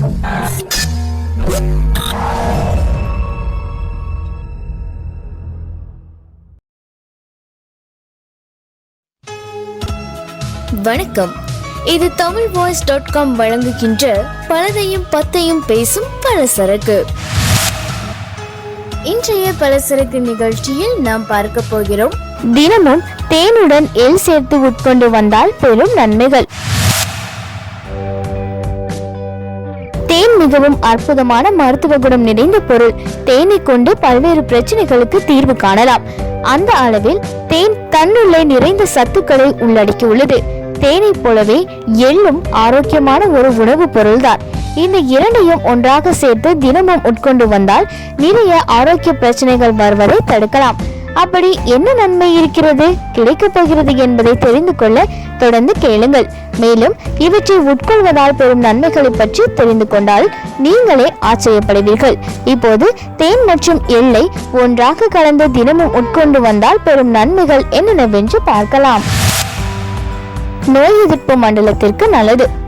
வணக்கம். இது Tamil voice dot com வழங்குகின்ற பலதையும் பத்தையும் பேசும் பலசரக்கு. இன்றைய பலசரக்கு நிகழ்ச்சியில் நாம் பார்க்க போகிறோம். தினமும் தேனுடன் எல் சேர்த்து உட்கொண்டு வந்தால் பெரும் நன்மைகள். தேன் மிகவும் அற்புதமான மருத்துவ குணம் நிறைந்த பொருள். தேனை கொண்டு பல்வேறு பிரச்சனைகளுக்கு தீர்வு காணலாம். அந்த அளவில் தேன் தன்னுள்ளே நிறைந்த சத்துக்களை உள்ளடக்கியுள்ளது. தேனை போலவே எள்ளும் ஆரோக்கியமான ஒரு உணவுப் பொருள்தான். இந்த இரண்டையும் ஒன்றாக சேர்த்து தினமும் உட்கொண்டு வந்தால் நிறைய ஆரோக்கிய பிரச்சனைகள் வருவதை தடுக்கலாம். அப்படி என்ன நன்மை இருக்கிறது? கிடைக்கப் போகிறது என்பதை தெரிந்து கொள்ள தொடர்ந்து கேளுங்கள். மேலும் இவற்றை உட்கொள்வதால் பெறும் நன்மைகளை பற்றி தெரிந்து கொண்டால் நீங்களே ஆச்சரியப்படுவீர்கள். இப்போது தேன் மற்றும் எல்லை ஒன்றாக கலந்து தினமும் உட்கொண்டு வந்தால் பெறும் நன்மைகள் என்னென்னவென்று பார்க்கலாம். நோய் எதிர்ப்பு மண்டலத்திற்கு நல்லது.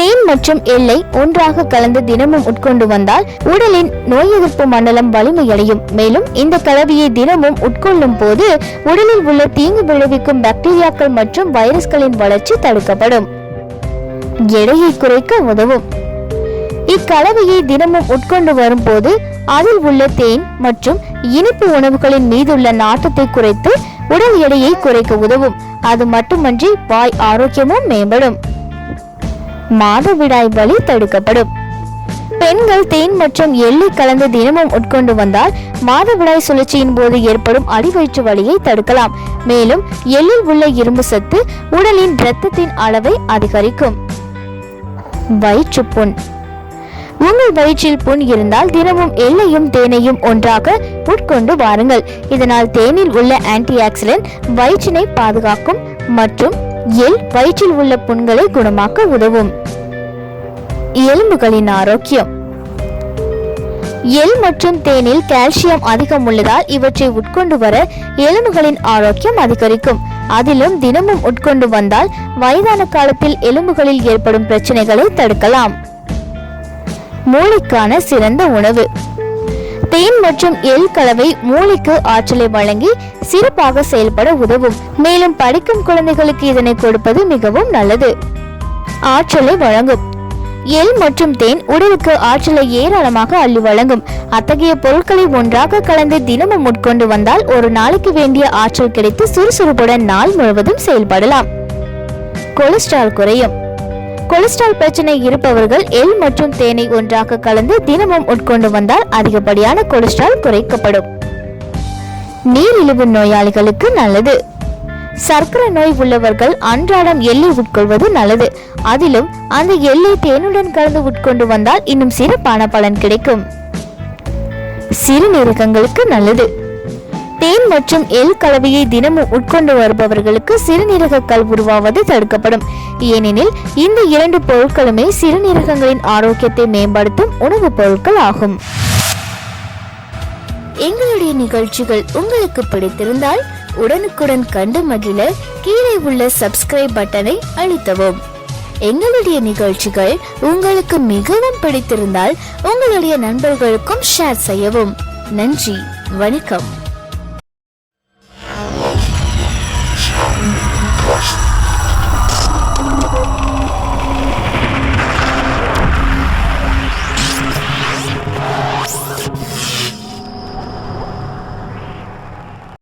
தேன் மற்றும் எல்லை ஒன்றாக கலந்து தினமும் உட்கொண்டு வந்தால் உடலின் நோய் எதிர்ப்பு மண்டலம் வலிமையடையும். மேலும் இந்த கலவையை தினமும் உட்கொள்ளும் போது உடலில் உள்ள தீங்கு விளைவிக்கும் பாக்டீரியாக்கள் மற்றும் வைரஸ்களின் வளர்ச்சி தடுக்கப்படும். எடையை குறைக்க உதவும். இக்கலவையை தினமும் உட்கொண்டு வரும்போது அதில் உள்ள தேன் மற்றும் இனிப்பு உணவுகளின் மீதுள்ள நாட்டத்தை குறைத்து உடல் எடையை குறைக்க உதவும். அது மட்டுமன்றி வாய் ஆரோக்கியமும் மேம்படும். மாதவிடாய் வலி தடுக்கப்படும். பெண்கள் தேன் மற்றும் எள்ளை கலந்து தினமும் உட்கொண்டு வந்தால் மாதவிடாய் சுழற்சியின் போது ஏற்படும் அடிவயிற்று வலியை தடுக்கலாம். மேலும் எள்ளில் உள்ள இரும்பு சத்து உடலின் இரத்தத்தின் அளவை அதிகரிக்கும். வயிற்றுப்புண் உங்கள் வயிற்றில் புண் இருந்தால் தினமும் எள்ளையும் தேனையும் ஒன்றாக உட்கொண்டு வாருங்கள். இதனால் தேனில் உள்ள ஆன்டி ஆக்சிடென்ட் வயிற்றினை பாதுகாக்கும் மற்றும் எள் வயிற்றில் உள்ள புண்களை குணமாக்க உதவும். எலும்புகளின் ஆரோக்கியம். எள் மற்றும் தேனில் கால்சியம் அதிகம் உள்ளதால் இவற்றை உட்கொண்டு வர எலும்புகளின் ஆரோக்கியம் அதிகரிக்கும். அதிலும் தினமும் உட்கொண்டு வந்தால் வயதான காலத்தில் எலும்புகளில் ஏற்படும் பிரச்சனைகளை தடுக்கலாம். மூளைக்கான சிறந்த உணவு. தேன் மற்றும் எள் கலவை மூளைக்கு ஆற்றலை வழங்கி சிறப்பாக செயல்பட உதவும். மேலும் படிக்கும் குழந்தைகளுக்கு இதனை கொடுப்பது மிகவும் நல்லது. ஆற்றலை வழங்கும். எல் மற்றும் தேன் உடலுக்கு ஆற்றலை ஏராளமாக அள்ளி வழங்கும். அத்தகைய பொருட்களை ஒன்றாக கலந்து தினமும் உட்கொண்டு வந்தால் ஒரு நாளைக்கு வேண்டிய ஆற்றல் கிடைத்து சுறுசுறுப்புடன் நாள் முழுவதும் செயல்படலாம். கொலஸ்ட்ரால் குறையும். கொலஸ்ட்ரால் பிரச்சனை இருப்பவர்கள் எள் மற்றும் தேனை ஒன்றாக கலந்து தினமும் உட்கொண்டு வந்தால் அதிகப்படியான கொலஸ்ட்ரால் குறைக்கப்படும். நீரிழிவு நோயாளிகளுக்கு நல்லது. சர்க்கரை நோய் உள்ளவர்கள் அன்றாடம் எள்ளை உட்கொள்வது நல்லது. அதிலும் அந்த எள்ளை தேனுடன் கலந்து உட்கொண்டு வந்தால் இன்னும் சிறப்பான பலன் கிடைக்கும். சிறுநீரகங்களுக்கு நல்லது. தேன் மற்றும் எள் கலவையை தினமும் உட்கொண்டு வருபவர்களுக்கு சிறுநீரக கல் உருவாவது தடுக்கப்படும். ஏனெனில் இந்த இரண்டு பொருட்களுமே சிறுநீரகங்களின் ஆரோக்கியத்தை மேம்படுத்தும் உணவுப் பொருட்கள் ஆகும். எங்களுடைய நிகழ்ச்சிகள் உங்களுக்கு பிடித்திருந்தால் உடனுக்குடன் கண்டு மகிழ கீழே உள்ள சப்ஸ்கிரைப் பட்டனை அழுத்தவும். எங்களுடைய நிகழ்ச்சிகள் உங்களுக்கு மிகவும் பிடித்திருந்தால் உங்களுடைய நண்பர்களுக்கும் ஷேர் செய்யவும். நன்றி வணக்கம்.